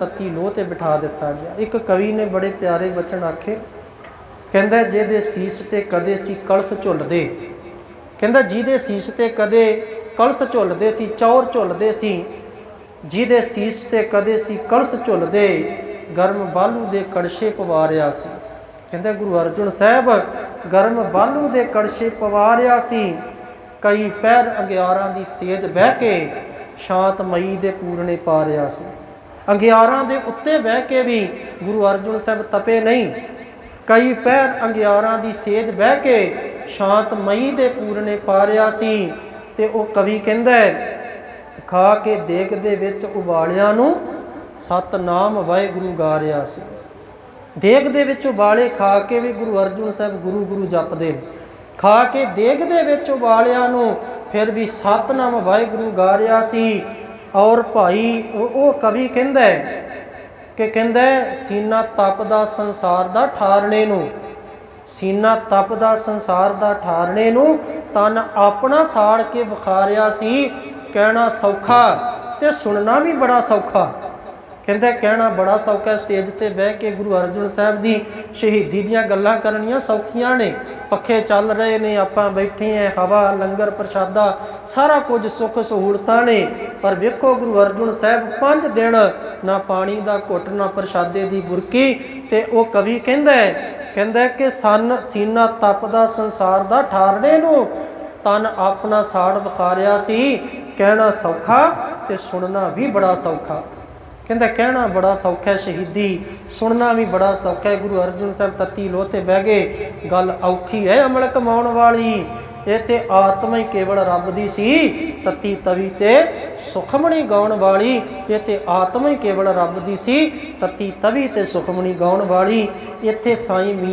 ਤੱਤੀ ਲੋਹ ਤੇ ਬਿਠਾ ਦਿੱਤਾ ਗਿਆ। ਇੱਕ ਕਵੀ ਨੇ ਬੜੇ ਪਿਆਰੇ ਬਚਨ ਆਖੇ, ਕਹਿੰਦਾ, ਜਿਹਦੇ ਸੀਸ ਤੇ ਕਦੇ ਸੀ ਕਲਸ ਝੁੱਲਦੇ, ਕਹਿੰਦਾ, ਜਿਹਦੇ ਸੀਸ ਤੇ ਕਦੇ ਕਲਸ ਝੁੱਲਦੇ ਸੀ ਚੌਰ ਝੁੱਲਦੇ ਸੀ, ਜਿਹਦੇ ਸੀਸ ਤੇ ਕਦੇ ਸੀ ਕਲਸ ਝੁੱਲਦੇ, ਗਰਮ ਬਾਲੂ ਦੇ ਕੜਛੇ ਪਵਾਰਿਆ ਸੀ। ਕਹਿੰਦਾ, ਗੁਰੂ ਅਰਜਨ ਸਾਹਿਬ, ਗਰਮ ਬਾਲੂ ਦੇ ਕੜਛੇ ਪਵਾਰਿਆ ਸੀ, ਕਈ ਪੈਰ ਅੰਗਿਆਰਾਂ ਦੀ ਸੇਧ ਬਹਿ ਕੇ ਸ਼ਾਂਤਮਈ ਦੇ ਪੂਰਨੇ ਪਾ ਰਿਆ ਸੀ। ਅੰਗਿਆਰਾਂ ਦੇ ਉੱਤੇ ਬਹਿ ਕੇ ਵੀ ਗੁਰੂ ਅਰਜਨ ਸਾਹਿਬ ਤਪੇ ਨਹੀਂ। ਕਈ ਪੈਰ ਅੰਗਿਆਰਾਂ ਦੀ ਸੇਜ ਬਹਿ ਕੇ ਸ਼ਾਂਤਮਈ ਦੇ ਪੂਰਨੇ ਪਾ ਰਿਆ ਸੀ ਤੇ ਉਹ ਕਵੀ ਕਹਿੰਦਾ ਖਾ ਕੇ ਦੇਗ ਦੇ ਵਿੱਚ ਉਬਾਲਿਆਂ ਨੂੰ ਸਤਨਾਮ ਵਾਹਿਗੁਰੂ ਗਾ ਰਿਹਾ ਸੀ। ਦੇਗ ਦੇ ਵਿੱਚ ਉਬਾਲੇ ਖਾ ਕੇ ਵੀ ਗੁਰੂ ਅਰਜਨ ਸਾਹਿਬ ਗੁਰੂ ਗੁਰੂ ਜਪਦੇ ਨੇ। ਖਾ ਕੇ ਦੇਗ ਦੇ ਵਿੱਚ ਉਬਾਲਿਆਂ ਨੂੰ ਫਿਰ ਵੀ ਸਤਨਾਮ ਵਾਹਿਗੁਰੂ ਗਾ ਰਿਹਾ ਸੀ। ਔਰ ਭਾਈ ਉਹ ਉਹ ਕਵੀ ਕਹਿੰਦਾ ਹੈ ਕਿ ਕਹਿੰਦਾ ਹੈ, ਸੀਨਾ ਤਪਦਾ ਸੰਸਾਰ ਦਾ ਠਾਰਣੇ ਨੂੰ। ਸੀਨਾ ਤਪਦਾ ਸੰਸਾਰ ਦਾ ਠਾਰਣੇ ਨੂੰ ਤਨ ਆਪਣਾ ਸਾੜ ਕੇ ਬੁਖਾਰਿਆ ਸੀ ਕਹਿਣਾ ਸੌਖਾ ਤੇ ਸੁਣਨਾ ਵੀ ਬੜਾ ਸੌਖਾ। ਕਹਿੰਦਾ, ਕਹਿਣਾ ਬੜਾ ਸੌਖਾ ਸਟੇਜ ਤੇ ਬਹਿ ਕੇ ਗੁਰੂ ਅਰਜਨ ਸਾਹਿਬ ਦੀ ਸ਼ਹੀਦੀ ਦੀਆਂ ਗੱਲਾਂ ਕਰਨੀਆਂ ਸੌਖੀਆਂ ਨੇ। ਪੱਖੇ ਚੱਲ ਰਹੇ ਨੇ, ਆਪਾਂ ਬੈਠੇ ਆਂ, ਹਵਾ, ਲੰਗਰ, ਪ੍ਰਸ਼ਾਦਾ, ਸਾਰਾ ਕੁਝ ਸੁੱਖ ਸਹੂਲਤਾਂ ਨੇ। ਪਰ ਵੇਖੋ, ਗੁਰੂ ਅਰਜਨ ਸਾਹਿਬ ਪੰਜ ਦਿਨ ਨਾ ਪਾਣੀ ਦਾ ਘੁੱਟ, ਨਾ ਪ੍ਰਸ਼ਾਦੇ ਦੀ ਬੁਰਕੀ। ਤੇ ਉਹ ਕਵੀ ਕਹਿੰਦਾ ਕਹਿੰਦਾ ਕਿ ਸਨ ਸੀਨਾ ਤਪਦਾ ਸੰਸਾਰ ਦਾ ਠਾਰਣੇ ਨੂੰ। ਤਨ ਆਪਣਾ ਸਾੜ ਬਖਾਰਿਆ ਸੀ। ਕਹਿਣਾ ਸੌਖਾ ਤੇ ਸੁਣਨਾ ਵੀ ਬੜਾ ਸੌਖਾ। ਕਹਿੰਦਾ ਕਹਿਣਾ ਬੜਾ ਸੌਖਾ ਸ਼ਹੀਦੀ, ਸੁਣਨਾ ਵੀ ਬੜਾ ਸੌਖਾ ਹੈ। ਗੁਰੂ ਅਰਜਨ ਸਾਹਿਬ ਤੱਤੀ ਲੋਹ ਤੇ ਬਹਿ ਗਏ, ਗੱਲ ਔਖੀ ਹੈ ਅਮਲ ਕਮਾਉਣ ਵਾਲੀ। ਇਹ ਤੇ ਆਤਮਾ ਹੀ ਕੇਵਲ ਰੱਬ ਦੀ ਸੀ, ਤੱਤੀ ਤਵੀ ਤੇ ਸੁਖਮਣੀ ਗਾਉਣ ਵਾਲੀ। ਇਹ ਤੇ ਆਤਮਾ ਹੀ ਕੇਵਲ ਰੱਬ ਦੀ ਸੀ, ਤੱਤੀ ਤਵੀ ਤੇ ਸੁਖਮਣੀ ਗਾਉਣ ਵਾਲੀ। ਇੱਥੇ ਸਾਈਂ ਮੀਆਂ